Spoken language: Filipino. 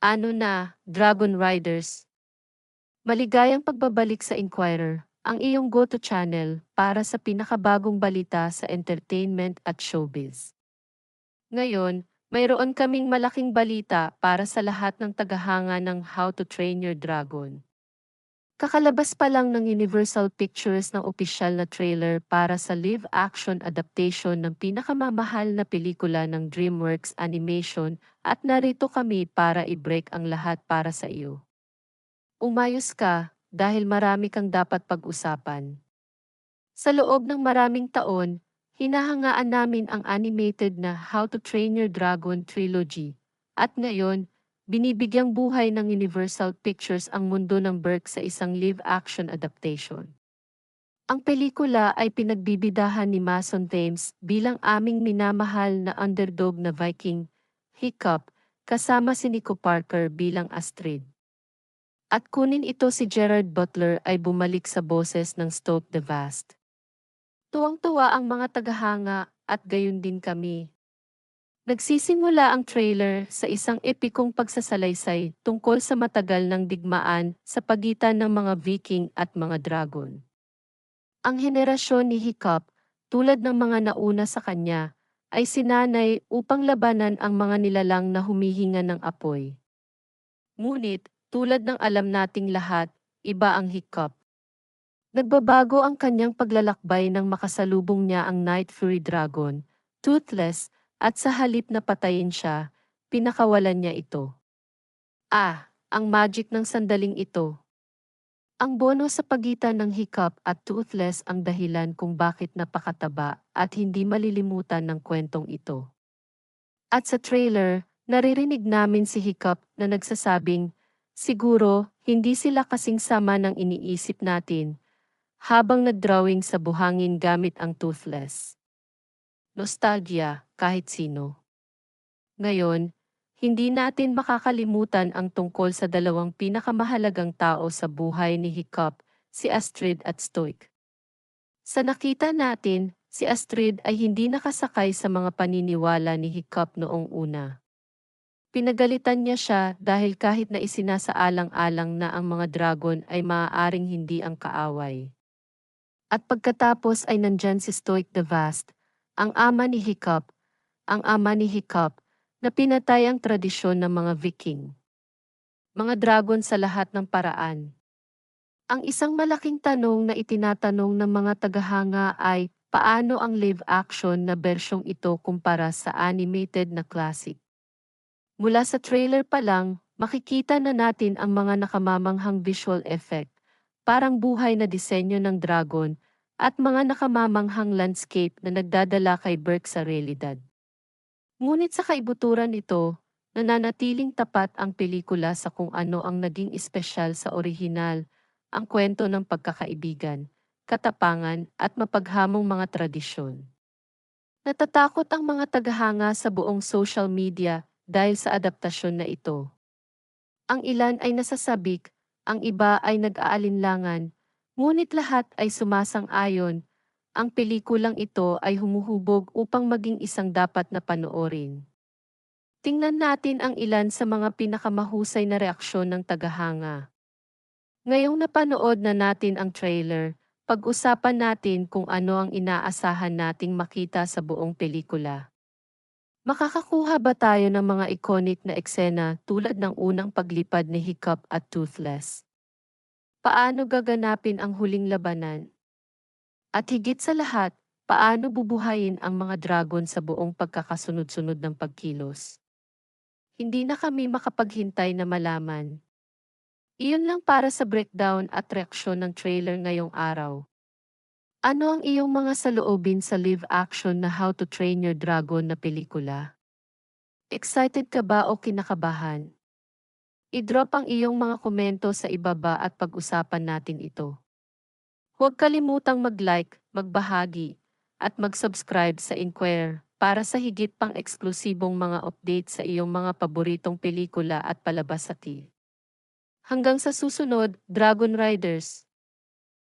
Ano na, Dragon Riders? Maligayang pagbabalik sa Inquirer, ang iyong go-to channel para sa pinakabagong balita sa entertainment at showbiz. Ngayon, mayroon kaming malaking balita para sa lahat ng tagahanga ng How to Train Your Dragon. Kakalabas pa lang ng Universal Pictures ng opisyal na trailer para sa live-action adaptation ng pinakamamahal na pelikula ng DreamWorks Animation at narito kami para i-break ang lahat para sa iyo. Umayos ka dahil marami kang dapat pag-usapan. Sa loob ng maraming taon, hinahangaan namin ang animated na How to Train Your Dragon Trilogy at ngayon, binibigyang buhay ng Universal Pictures ang mundo ng Berk sa isang live-action adaptation. Ang pelikula ay pinagbibidahan ni Mason Thames bilang aming minamahal na underdog na Viking, Hiccup, kasama si Nico Parker bilang Astrid. At kunin ito si Gerard Butler ay bumalik sa boses ng Stoke the Vast. Tuwang-tuwa ang mga tagahanga at gayon din kami Nagsisimula ang trailer sa isang epikong pagsasalaysay tungkol sa matagal ng digmaan sa pagitan ng mga Viking at mga dragon. Ang henerasyon ni Hiccup, tulad ng mga nauna sa kanya, ay sinanay upang labanan ang mga nilalang na humihinga ng apoy. Ngunit, tulad ng alam nating lahat, iba ang Hiccup. Nagbabago ang kanyang paglalakbay nang makasalubong niya ang Night Fury Dragon, Toothless, at sa halip na patayin siya, pinakawalan niya ito. Ah, ang magic ng sandaling ito. Ang bono sa pagitan ng hiccup at toothless ang dahilan kung bakit napakataba at hindi malilimutan ng kwentong ito. At sa trailer, naririnig namin si Hiccup na nagsasabing, siguro, hindi sila kasing sama ng iniisip natin, habang nagdrawing sa buhangin gamit ang toothless. Nostalgia, kahit sino. Ngayon, hindi natin makakalimutan ang tungkol sa dalawang pinakamahalagang tao sa buhay ni Hiccup, si Astrid at Stoic. Sa nakita natin, si Astrid ay hindi nakasakay sa mga paniniwala ni Hiccup noong una. Pinagalitan niya siya dahil kahit na isinasaalang-alang na ang mga dragon ay maaaring hindi ang kaaway. At pagkatapos ay nandyan si Stoic the Vast, ang ama ni Hiccup, ang ama ni Hiccup, na pinatay ang tradisyon ng mga Viking. Mga dragon sa lahat ng paraan. Ang isang malaking tanong na itinatanong ng mga tagahanga ay, paano ang live-action na bersyong ito kumpara sa animated na classic? Mula sa trailer pa lang, makikita na natin ang mga nakamamanghang visual effect, parang buhay na disenyo ng dragon at mga nakamamanghang landscape na nagdadala kay Burke sa realidad. Ngunit sa kaibuturan nito, nananatiling tapat ang pelikula sa kung ano ang naging espesyal sa orihinal, ang kwento ng pagkakaibigan, katapangan at mapaghamong mga tradisyon. Natatakot ang mga tagahanga sa buong social media dahil sa adaptasyon na ito. Ang ilan ay nasasabik, ang iba ay nag-aalinlangan, Ngunit lahat ay sumasang-ayon. Ang pelikulang ito ay humuhubog upang maging isang dapat na panoorin. Tingnan natin ang ilan sa mga pinakamahusay na reaksyon ng tagahanga. Ngayong napanood na natin ang trailer, pag-usapan natin kung ano ang inaasahan nating makita sa buong pelikula. Makakakuha ba tayo ng mga iconic na eksena tulad ng unang paglipad ni Hiccup at Toothless? Paano gaganapin ang huling labanan? At higit sa lahat, paano bubuhayin ang mga dragon sa buong pagkakasunod-sunod ng pagkilos? Hindi na kami makapaghintay na malaman. Iyon lang para sa breakdown at reaksyon ng trailer ngayong araw. Ano ang iyong mga saloobin sa live-action na How to Train Your Dragon na pelikula? Excited ka ba o kinakabahan? I-drop ang iyong mga komento sa ibaba at pag-usapan natin ito. Huwag kalimutang mag-like, magbahagi, at mag-subscribe sa Inquire para sa higit pang eksklusibong mga update sa iyong mga paboritong pelikula at palabas sa TV. Hanggang sa susunod, Dragon Riders!